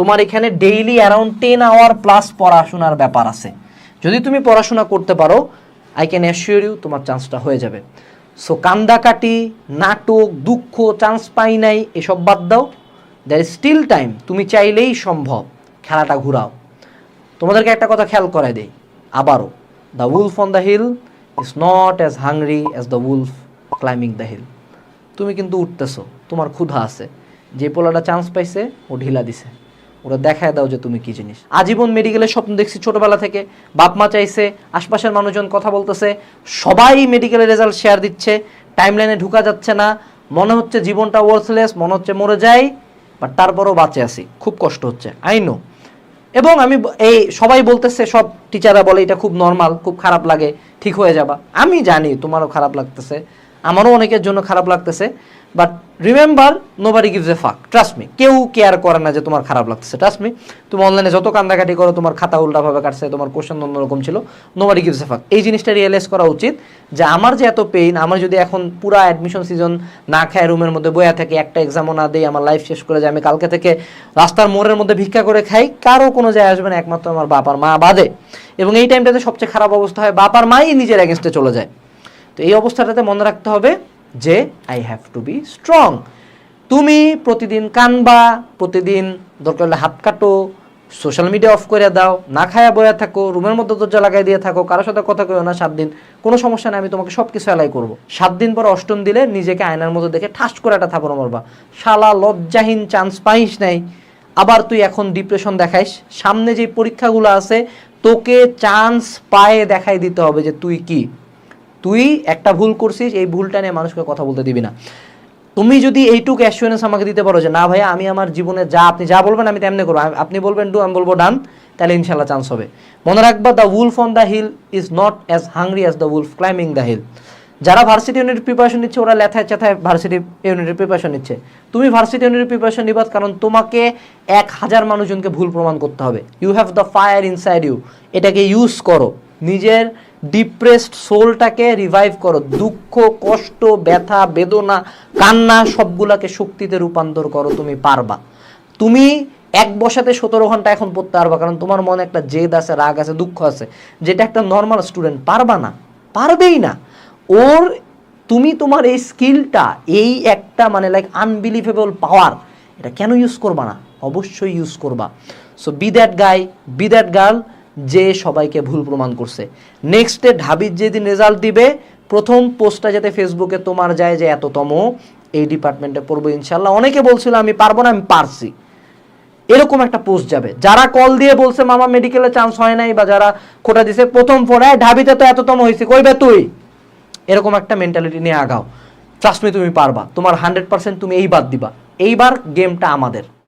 তোমার এখানে daily around ten hour plus পড়াশোনার ব্যাপার আছে। যদি তুমি পড়াশোনা করতে পারো আই ক্যান অ্যাসিওর ইউ তোমার চান্সটা হয়ে যাবে। সো কান্দাকাটি, নাটক, দুঃখ চান্স পাই নাই, এসব বাদ দাও। দ্যার ইজ স্টিল টাইম তুমি চাইলেই সম্ভব, খেলাটা ঘুরাও। তোমাদেরকে একটা কথা খেয়াল করাই দেই, আবারও the wolf on the hill is not as hungry as the wolf climbing the hill তুমি কিন্তু উঠতেছো, তোমার ক্ষুধা আছে। যে পোলাটা চান্স পাইছে, ও ঢিলা দিছে। ওরা দেখায় দাও যে তুমি কি জিনিস। আজীবন মেডিকেলের স্বপ্ন দেখছি ছোটবেলা থেকে। বাপ মা চাইছে, আশপাশের মানুষজন কথা বলতেছে, সবাই মেডিকেলের রেজাল্ট শেয়ার দিচ্ছে টাইমলাইনে ঢুকা যাচ্ছে না। মনে হচ্ছে জীবনটা ওয়ার্থলেস মনে হচ্ছে মরে যাই বাট তারপরও বাঁচে আছি। খুব কষ্ট হচ্ছে আই নো এবং আমি এই সবাই বলতেছে, সব টিচাররা বলে, এটা খুব নর্মাল খুব খারাপ লাগে, ঠিক হয়ে যাবা। আমি জানি, তোমারও খারাপ লাগতেছে। আমারও অনেকের জন্য খারাপ লাগতেছে but remember nobody gives a fuck trust me কেউ কেয়ার করে না যে তোমার খারাপ লাগতেছে ট্রাস্ট মি তুমি অনলাইনে যত কান্দাকাটি করো, তোমার খাতা উল্টাভাবে কাটছে, তোমার কোশ্চেন অন্যরকম ছিল নোবারি গিভস এ ফাক এই জিনিসটা রিয়েলাইজ করা উচিত যে আমার যে এত পেইন আমার যদি এখন পুরা অ্যাডমিশন সিজন না খায় রুমের মধ্যে বয়া থাকে, একটা এক্সামও না দেই, আমার লাইফ শেষ করে যায়, আমি কালকে থেকে রাস্তার মোড়ের মধ্যে ভিক্ষা করে খাই, কারও কোনো যায় আসবে না, একমাত্র আমার বাবার মা বাদে। এবং এই টাইমটাতে সবচেয়ে খারাপ অবস্থা হয় বাবার মাই নিজের অ্যাগেনস্টে চলে যায়। তো এই অবস্থাটাতে মনে রাখতে হবে যে I have to be strong তুমি প্রতিদিন কানবা, প্রতিদিন দরকার হলে হাত কাটো সোশ্যাল মিডিয়া অফ করে দাও, না খায়া বয়া থাকো, রুমের মধ্যে দরজা লাগাই দিয়ে থাকো, কারোর সাথে কথা কইও না সাত দিন। কোনো সমস্যা নেই, আমি তোমাকে সব কিছু অ্যালাই করব। সাত দিন পর অষ্টম দিলে নিজেকে আয়নার মধ্যে দেখে ঠাস করে একটা থাপড় মারবা। শালা, লজ্জাহীন চান্স পাইস নাই। আবার তুই এখন ডিপ্রেশন দেখাইস। সামনে যে পরীক্ষাগুলো আছে, তোকে চান্স পায়ে দেখাই দিতে হবে যে তুই কি। তুই একটা ভুল করছিস, এই ভুলটা নিয়ে মানুষকে কথা বলতে দিবি না। তুমি যদি এইটুকু অ্যাসুরেন্স আমাকে দিতে পারো যে, না ভাইয়া, আমি আমার জীবনে যা আপনি যা বলবেন, আমি তেমনি করব। আপনি বলবেন ডু আমি বলব ডান তাহলে ইনশাল্লাহ চান্স হবে। মনে রাখবা the wolf on the hill is not as hungry as the wolf climbing the hill যারা ভার্সিটি ইউনিটের প্রিপারেশন নিচ্ছে, ওরা লেথায় চেথায় ভার্সিটি ইউনিটের প্রিপারেশন নিচ্ছে। তুমি ভার্সিটি ইউনিটের প্রিপারেশন নিবা কারণ তোমাকে এক হাজার মানুষজনকে ভুল প্রমাণ করতে হবে। You have the fire inside you এটাকে ইউজ করো। নিজের ডিপ্রেসড সোলটাকে রিভাইভ করো। দুঃখ, কষ্ট, ব্যথা, বেদনা, কান্না, সবগুলাকে শক্তিতে রূপান্তর করো, তুমি পারবা। তুমি এক বসাতে সতেরো ঘণ্টা এখন পড়তে পারবা, কারণ তোমার মনে একটা জেদ আছে, রাগ আছে, দুঃখ আছে, যেটা একটা নর্মাল স্টুডেন্ট পারবা না, পারবেই না। ওর, তুমি তোমার এই স্কিলটা এই একটা মানে লাইক আনবিলিভেবল পাওয়ার এটা কেন ইউজ করবা না? অবশ্যই ইউজ করবা। So be that guy be that girl যে সবাইকে ভুল প্রমাণ করছে। নেক্সট ডে ঢাবির যেদিন রেজাল্ট দিবে, প্রথম পোস্টটা যাতে ফেসবুকে তোমার যায় যে এততম, এই ডিপার্টমেন্টে পড়ব ইনশাল্লাহ অনেকে বলছিল, আমি পারব না, আমি পারছি। এরকম একটা পোস্ট যাবে। যারা কল দিয়ে বলছে, মামা মেডিকেলে চান্স হয় নাই, বা যারা খোটা দিছে, প্রথম পড়ায় ঢাবিতে তো এততম হয়েছে কইবে তুই? এরকম একটা মেন্টালিটি নিয়ে আগাও। ট্রাস্ট মি তুমি পারবা। তোমার হান্ড্রেড পার্সেন্ট তুমি এই বাদ দিবা। এইবার গেমটা আমাদের।